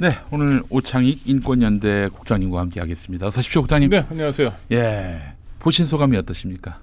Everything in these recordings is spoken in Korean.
네, 오늘 오창익 인권연대 국장님과 함께하겠습니다. 어서 오십시오, 국장님. 네, 안녕하세요. 예, 보신 소감이 어떠십니까?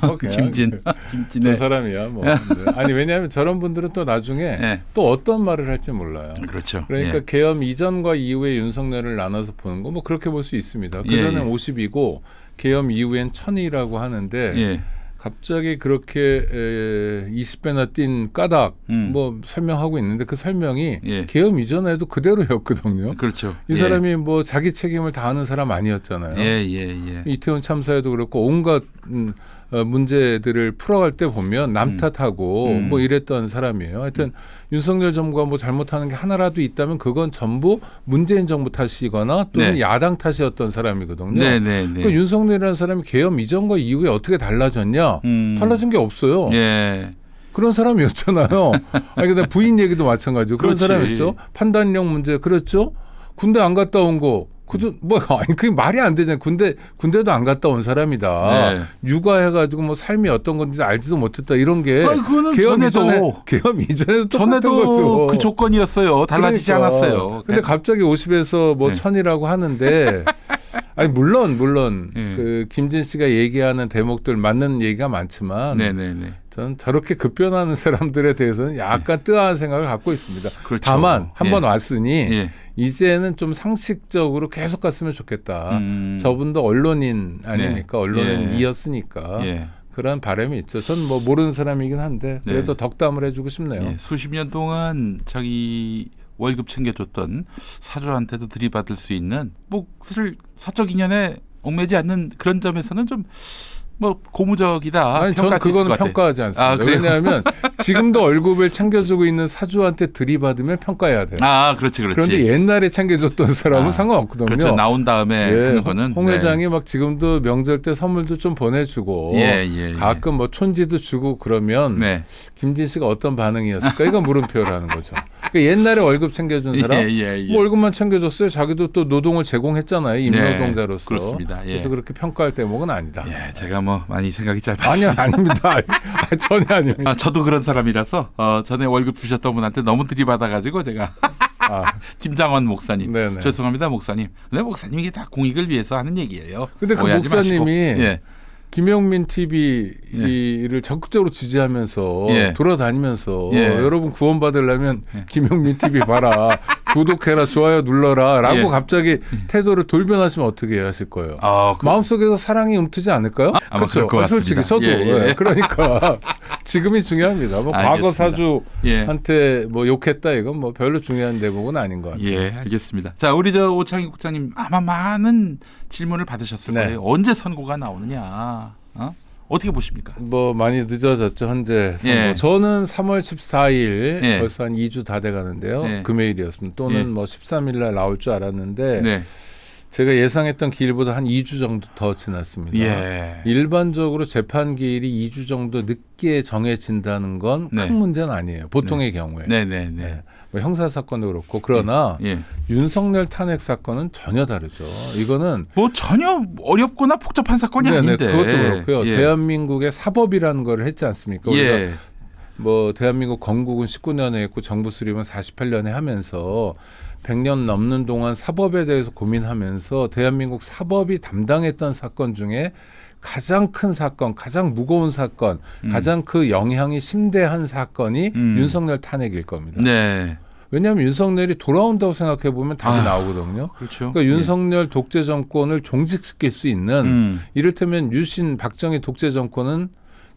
뭐 그냥 김진, 저 김진의. 사람이야. 뭐. 네. 아니 왜냐하면 저런 분들은 또 나중에 예, 또 어떤 말을 할지 몰라요. 그렇죠. 그러니까 예. 계엄 이전과 이후의 윤석열을 나눠서 보는 거 뭐 그렇게 볼 수 있습니다. 그 예, 전엔 예. 50이고 계엄 이후엔 1000이라고 하는데 예, 갑자기 그렇게 에, 20배나 뛴 까닭 음. 뭐 설명하고 있는데 그 설명이 예. 계엄 이전에도 그대로였거든요. 그렇죠. 이 예. 사람이 뭐 자기 책임을 다하는 사람 아니었잖아요. 예, 예, 예. 이태원 참사에도 그렇고 온갖 음, 어, 문제들을 풀어갈 때 보면 남 음. 탓하고 음. 뭐 이랬던 사람이에요. 하여튼 윤석열 정부가 뭐 잘못하는 게 하나라도 있다면 그건 전부 문재인 정부 탓이거나 또는 네. 야당 탓이었던 사람이거든요. 네, 네, 네. 그 윤석열이라는 사람이 계엄 이전과 이후에 어떻게 달라졌냐? 음. 달라진 게 없어요. 예, 그런 사람이었잖아요. 아니 근데 부인 얘기도 마찬가지고 그런 그렇지. 사람이었죠. 판단력 문제 그렇죠. 군대 안 갔다 온 거. 그저 뭐 아니 그게 말이 안 되잖아요. 군대 군대도 안 갔다 온 사람이다. 네. 육아해가지고 뭐 삶이 어떤 건지 알지도 못했다 이런 게 아니, 전에도- 이전에 계엄 이전에도 전에도. 그 조건이었어요. 달라지지 그러니까. 않았어요. 근데 갑자기 50에서 뭐 네. 천이라고 하는데 아니 물론 물론 예. 그 김진 씨가 얘기하는 대목들 맞는 얘기가 많지만 네, 네, 네. 저는 저렇게 급변하는 사람들에 대해서는 약간 뜨아한 생각을 갖고 있습니다. 그렇죠. 다만 한번 예. 왔으니 예. 이제는 좀 상식적으로 계속 갔으면 좋겠다. 음. 저분도 언론인 아닙니까? 네. 언론인이었으니까 예. 그런 바람이 있죠. 전 뭐 모르는 사람이긴 한데 네. 그래도 덕담을 해주고 싶네요. 예, 수십 년 동안 자기 월급 챙겨줬던 사주한테도 들이받을 수 있는 뭐 사실 사적 인연에 얽매지 않는 그런 점에서는 좀 뭐 고무적이다 아니 있을 그거는. 평가하지 않습니다. 아? 왜냐하면 지금도 월급을 챙겨주고 있는 사주한테 들이받으면 평가해야 돼요. 아 그렇지 그렇지. 그런데 옛날에 챙겨줬던 사람은 아, 상관없거든요. 그렇죠 나온 다음에 예, 하는 거는 홍 네. 회장이 막 지금도 명절 때 선물도 좀 보내주고 예, 예, 예. 가끔 뭐 촌지도 주고 그러면 네. 김진 씨가 어떤 반응이었을까? 이건 물음표를 하는 거죠. 그러니까 옛날에 월급 챙겨준 사람, 예, 예, 예. 뭐 월급만 챙겨줬어요. 자기도 또 노동을 제공했잖아요. 임노동자로서. 네, 그렇습니다. 예. 그래서 그렇게 평가할 대목은 아니다. 예, 제가 뭐 많이 생각이 짧았습니다. 아니요, 아닙니다. 아, 전혀 아닙니다. 아, 저도 그런 사람이라서 어, 전에 월급 주셨던 분한테 너무 들이받아가지고 제가 아, 김장원 목사님 네네. 죄송합니다 목사님. 근데 목사님 이게 다 공익을 위해서 하는 얘기예요. 근데 그. 목사님이 예. 김영민 TV를 적극적으로 지지하면서 예. 돌아다니면서 예. 여러분 구원 받으려면 예. 김영민 TV 봐라 구독해라 좋아요 눌러라라고 예. 갑자기 태도를 돌변하시면 어떻게 하실 거예요? 아, 그, 마음속에서 사랑이 움트지 않을까요? 아마 그렇죠. 그럴 것 솔직히. 저도 예, 예. 예, 그러니까 지금이 중요합니다. 뭐 과거. 사주한테 예. 뭐 욕했다 이건 뭐 별로 중요한 대목은 아닌 것 같아요. 예, 알겠습니다. 자, 우리 저 오창희 국장님 아마 많은 질문을 받으셨을 네. 거예요. 언제 선고가 나오느냐? 어? 어떻게 보십니까? 뭐 많이 늦어졌죠 현재. 예. 저는 3월 14일 예. 벌써 한 2주 다 돼가는데요. 예. 금요일이었습니다. 또는 예. 뭐 13일 날 나올 줄 알았는데 네. 제가 예상했던 기일보다 한 2주 정도 더 지났습니다. 예. 일반적으로 재판 기일이 2주 정도 늦게 정해진다는 건큰 네. 문제는 아니에요. 보통의 경우에. 네, 네, 네. 네. 뭐 형사 사건도 그렇고 그러나 예. 윤석열 탄핵 사건은 전혀 다르죠. 이거는 뭐 전혀 어렵거나 복잡한 사건이 네네, 아닌데. 그것도 그렇고요. 예. 대한민국의 사법이라는 걸 했지 않습니까? 우리가 예. 뭐 대한민국 건국은 19년에 했고 정부 수립은 48년에 하면서 100년 넘는 동안 사법에 대해서 고민하면서 대한민국 사법이 담당했던 사건 중에 가장 큰 사건, 가장 무거운 사건, 음. 가장 그 영향이 심대한 사건이 음. 윤석열 탄핵일 겁니다. 네. 왜냐하면 윤석열이 돌아온다고 생각해 보면 답이 아, 나오거든요. 그렇죠. 그러니까 윤석열 독재 정권을 종식시킬 수 있는 음. 이를테면 유신 박정희 독재 정권은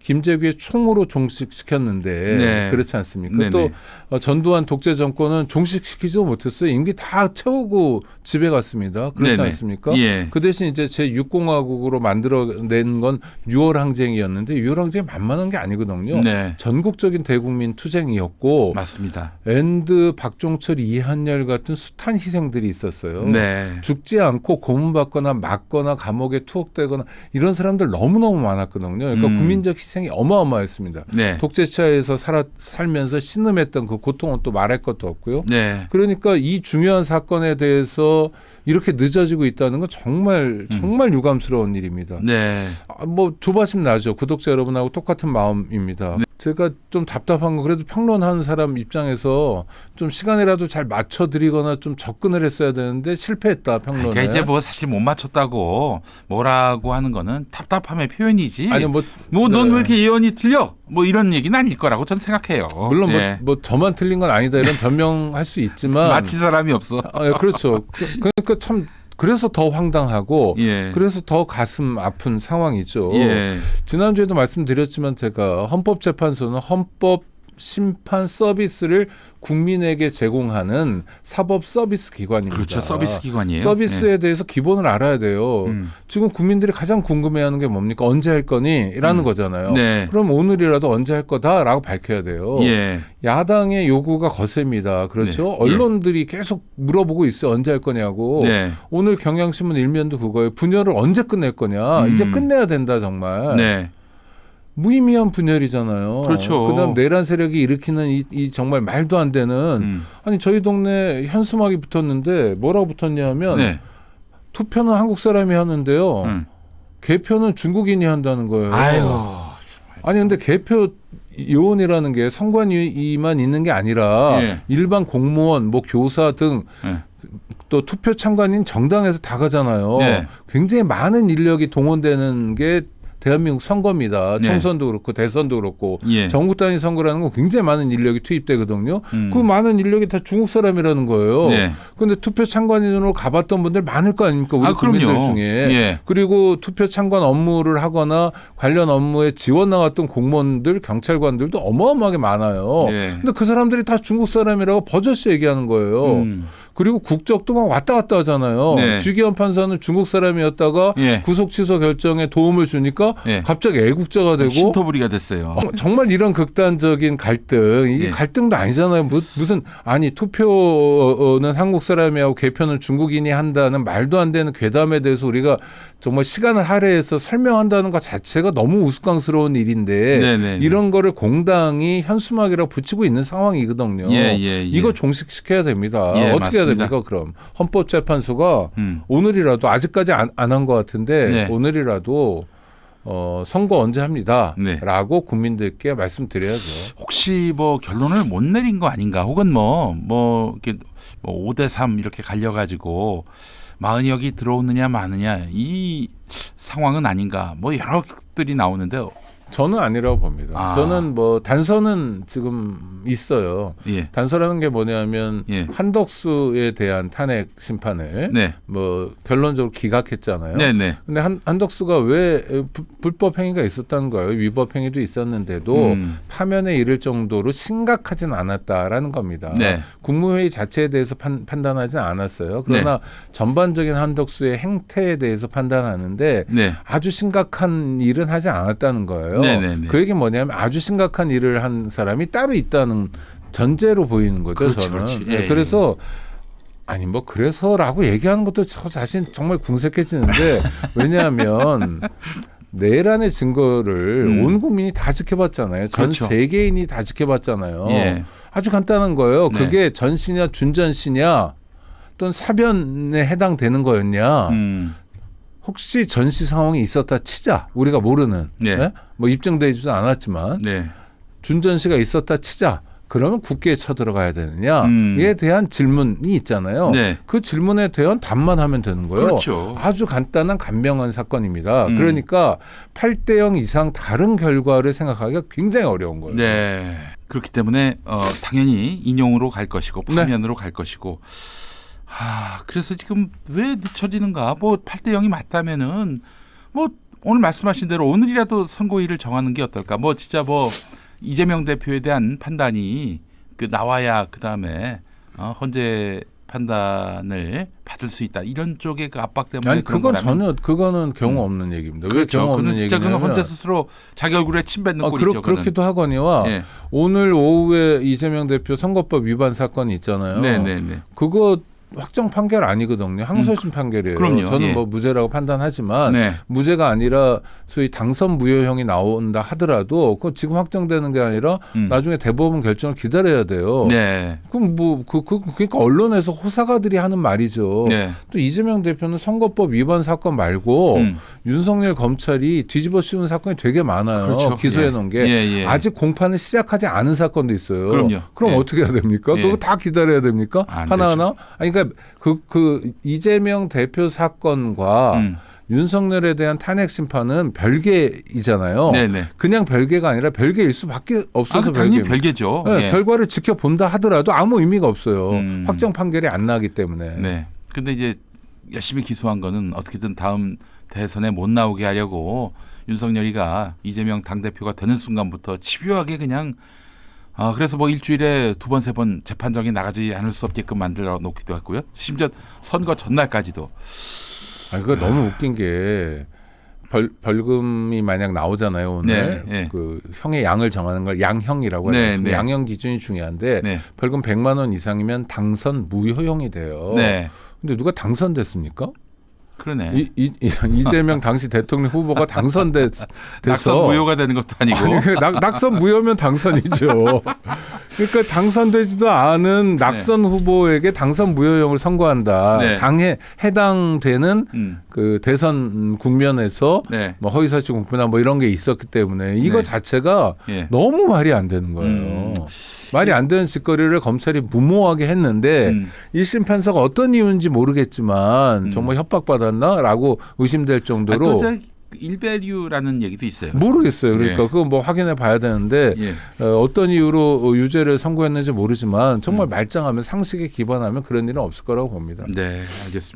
김재규의 총으로 종식시켰는데 네. 그렇지 않습니까? 네네. 또 어, 전두환 독재 정권은 종식시키지도 못했어요. 임기 다 채우고 집에 갔습니다. 그렇지 네네. 않습니까? 예. 그 대신 이제 제 6공화국으로 만들어낸 건 6월 항쟁이었는데 6월 항쟁이 만만한 게 아니거든요. 네. 전국적인 대국민 투쟁이었고 맞습니다. 앤드 박종철 이한열 같은 숱한 희생들이 있었어요. 네. 죽지 않고 고문받거나 맞거나 감옥에 투옥되거나 이런 사람들 너무너무 많았거든요. 그러니까 음. 국민적 희생 이 어마어마했습니다. 네. 독재차에서 살아, 살면서 신음했던 그 고통은 또 말할 것도 없고요. 네. 그러니까 이 중요한 사건에 대해서 이렇게 늦어지고 있다는 건 정말 정말 유감스러운 일입니다. 네. 아, 뭐 조바심 나죠. 구독자 여러분하고 똑같은 마음입니다. 제가 좀 답답한 거 그래도 평론하는 사람 입장에서 좀 시간이라도 잘 맞춰 드리거나 좀 접근을 했어야 되는데 실패했다 평론에. 그러니까 이제 뭐 사실 못 맞췄다고 뭐라고 하는 거는 답답함의 표현이지. 아니 뭐뭐넌왜 네. 이렇게 예언이 틀려? 뭐 이런 얘기는 아닐 거라고 저는 생각해요. 물론 뭐, 예. 뭐 저만 틀린 건 아니다 이런 변명할 수 있지만 마친 사람이 없어. 아, 예, 그렇죠. 그, 그러니까 참 그래서 더 황당하고 예. 그래서 더 가슴 아픈 상황이죠. 예. 지난주에도 말씀드렸지만 제가 헌법재판소는 헌법 심판 서비스를 국민에게 제공하는 사법 서비스 기관입니다. 그렇죠. 서비스 기관이에요. 서비스에 대해서 기본을 알아야 돼요. 예. 음. 지금 국민들이 가장 궁금해하는 게 뭡니까? 언제 할 거니? 라는 음. 거잖아요. 네. 그럼 오늘이라도 언제 할 거다라고 밝혀야 돼요. 예. 야당의 요구가 거셉니다. 그렇죠? 네. 언론들이 계속 물어보고 있어요. 언제 할 거냐고. 네. 오늘 경향신문 일면도 그거예요. 분열을 언제 끝낼 거냐. 음. 이제 끝내야 된다 정말. 네. 무의미한 분열이잖아요. 그렇죠. 그다음 내란 세력이 일으키는 이, 이 정말 말도 안 되는 음. 아니 저희 동네 현수막이 붙었는데 뭐라고 붙었냐면 네. 투표는 한국 사람이 하는데요. 음. 개표는 중국인이 한다는 거예요. 아이고. 아니 근데 개표 요원이라는 게 선관위만 있는 게 아니라 예. 일반 공무원, 뭐 교사 등또 예. 투표 참관인 정당에서 다 가잖아요. 네. 굉장히 많은 인력이 동원되는 게 대한민국 선거입니다. 네. 총선도 그렇고 대선도 그렇고 예. 전국 단위 선거라는 건 굉장히 많은 인력이 투입되거든요. 음. 그 많은 인력이 다 중국 사람이라는 거예요. 네. 근데 투표 참관인으로 가봤던 분들 많을 거 아닙니까? 우리 아, 국민들 그럼요. 중에. 예. 그리고 투표 참관 업무를 하거나 관련 업무에 지원 나갔던 공무원들, 경찰관들도 어마어마하게 많아요. 예. 근데 그 사람들이 다 중국 사람이라고 버젓이 얘기하는 거예요. 음. 그리고 국적도 막 왔다 갔다 하잖아요. 네. 주기현 판사는 중국 사람이었다가 예. 구속 취소 결정에 도움을 주니까 예. 갑자기 애국자가 되고 신토부리가 됐어요. 어, 정말 이런 극단적인 갈등 이게 예. 갈등도 아니잖아요. 무- 무슨 아니 투표는 한국 사람이 하고 개표는 중국인이 한다는 말도 안 되는 괴담에 대해서 우리가 정말 시간을 할애해서 설명한다는 것 자체가 너무 우스꽝스러운 일인데 네네. 이런 거를 공당이 현수막이라고 붙이고 있는 상황이거든요. 예, 예, 예. 이거 종식시켜야 됩니다. 예, 어떻게 해야. 됩니까? 그럼 헌법재판소가 음. 오늘이라도 아직까지 안 한 것 같은데 네. 오늘이라도 어, 선거 언제 합니다. 네. 라고 국민들께 말씀드려야죠. 혹시 뭐 결론을 못 내린 거 아닌가? 혹은 뭐, 뭐, 이렇게 뭐 5대 3 이렇게 갈려 가지고 마흔역이 들어오느냐 마느냐 이 상황은 아닌가? 뭐 여러 것들이 나오는데요. 저는 아니라고 봅니다. 아. 저는 뭐 단서는 지금 있어요. 예. 단서라는 게 뭐냐면 예. 한덕수에 대한 탄핵 심판을 네. 뭐 결론적으로 기각했잖아요. 네, 네. 근데 한, 한덕수가 왜 부- 불법 행위가 있었다는 거예요. 위법 행위도 있었는데도 음. 파면에 이를 정도로 심각하진 않았다라는 겁니다. 네. 국무회의 자체에 대해서 판, 판단하진 않았어요. 그러나 전반적인 한덕수의 행태에 대해서 판단하는데 네. 아주 심각한 일은 하지 않았다는 거예요. 네네네. 그 얘기 뭐냐면 아주 심각한 일을 한 사람이 따로 있다는 전제로 보이는 거죠. 그렇지, 저는. 그렇지. 네, 예, 그래서 아니 뭐 그래서라고 얘기하는 것도 저 자신 정말 궁색해지는데 왜냐하면 내란의 증거를 음. 온 국민이 다 지켜봤잖아요. 전 그렇죠. 세계인이 다 지켜봤잖아요. 예. 아주 간단한 거예요. 네. 그게 전시냐 준전시냐 또는 사변에 해당되는 거였냐. 음. 혹시 전시 상황이 있었다 치자. 우리가 모르는. 네. 예? 뭐 입증되지도 않았지만 네. 준전시가 있었다 치자. 그러면 국회에 쳐들어가야 되느냐. 음. 에 대한 질문이 있잖아요. 네. 그 질문에 대한 답만 하면 되는 거예요. 그렇죠. 아주 간단한 간명한 사건입니다. 음. 그러니까 8대 0 이상 다른 결과를 생각하기가 굉장히 어려운 거예요. 네. 그렇기 때문에 어, 당연히 인용으로 갈 것이고 네. 파면으로 갈 것이고. 아, 그래서 지금 왜 늦춰지는가? 뭐 8대 0이 맞다면은 뭐 오늘 말씀하신 대로 오늘이라도 선고일을 정하는 게 어떨까? 뭐 진짜 뭐 이재명 대표에 대한 판단이 그 나와야 그 다음에 어, 헌재 판단을 받을 수 있다. 이런 쪽의 그 압박 때문에 아니 그건 거라면 전혀 그거는 경우 없는 얘기입니다. 왜 그렇죠. 경우 없는 진짜 그는 얘기냐면 헌재 스스로 자기 얼굴에 침 뱉는 어, 꼴이죠. 그렇, 그는. 그렇기도 하거니와 오늘 오후에 이재명 대표 선거법 위반 사건이 있잖아요. 네, 네, 네. 그거 확정 판결 아니거든요. 항소심 판결이에요. 음. 그럼요. 저는 예. 뭐 무죄라고 판단하지만 네. 무죄가 아니라 소위 당선 무효형이 나온다 하더라도 그 지금 확정되는 게 아니라 음. 나중에 대법원 결정을 기다려야 돼요. 네. 그럼 뭐그 그, 그러니까 언론에서 호사가들이 하는 말이죠. 네. 또 이재명 대표는 선거법 위반 사건 말고 음. 윤석열 검찰이 뒤집어 씌운 사건이 되게 많아요. 그렇죠. 기소해 예. 놓은 게 예, 예. 아직 공판을 시작하지 않은 사건도 있어요. 그럼요. 럼 예. 어떻게 해야 됩니까? 예. 그거 다 기다려야 됩니까? 안 하나하나? 아니 그러니까 그, 그 이재명 대표 사건과 음. 윤석열에 대한 탄핵 심판은 별개이잖아요. 네네. 그냥 별개가 아니라 별개일 수밖에 아, 없어서 그 당연히 별개. 별개 죠. 네, 예. 결과를 지켜본다 하더라도 아무 의미가 없어요. 음. 확정 판결이 안 나기 때문에. 네. 근데 이제 열심히 기소한 거는 어떻게든 다음 대선에 못 나오게 하려고 윤석열이가 이재명 당 대표가 되는 순간부터 집요하게 그냥 아 그래서 뭐 일주일에 두 번 세 번 재판정에 나가지 않을 수 없게끔 만들어 놓기도 했고요. 심지어 선거 전날까지도 아, 그거 너무 웃긴 게 벌, 벌금이 만약 나오잖아요 오늘 네, 네. 그 형의 양을 정하는 걸 양형이라고 네, 하죠. 네. 양형 기준이 중요한데 네. 벌금 100만 원 이상이면 당선 무효형이 돼요. 네. 근데 누가 당선됐습니까? 그러네. 이, 이, 이- 이재명 당시 대통령 후보가 당선됐 낙선 무효가 되는 것도 아니고 아니, 그 낙, 낙선 무효면 당선이죠. 그러니까 당선되지도 않은 낙선 후보에게 당선 무효형을 선고한다. 네. 당에 해당되는 음. 그 대선 국면에서 네. 뭐 허위사실 공표나 뭐 이런 게 있었기 때문에 이거 네. 자체가 예. 너무 말이 안 되는 거예요. 음. 말이 안 되는 짓거리를 검찰이 무모하게 했는데 음. 1심 판사가 어떤 이유인지 모르겠지만 음. 정말 협박받았나라고 의심될 아, 정도로 또저 일배류라는 얘기도 있어요. 모르겠어요. 그러니까 예. 그거 뭐 확인해 봐야 되는데 예. 어, 어떤 이유로 유죄를 선고했는지 모르지만 음. 정말 말짱하면 상식에 기반하면 그런 일은 없을 거라고 봅니다. 네, 알겠습니다.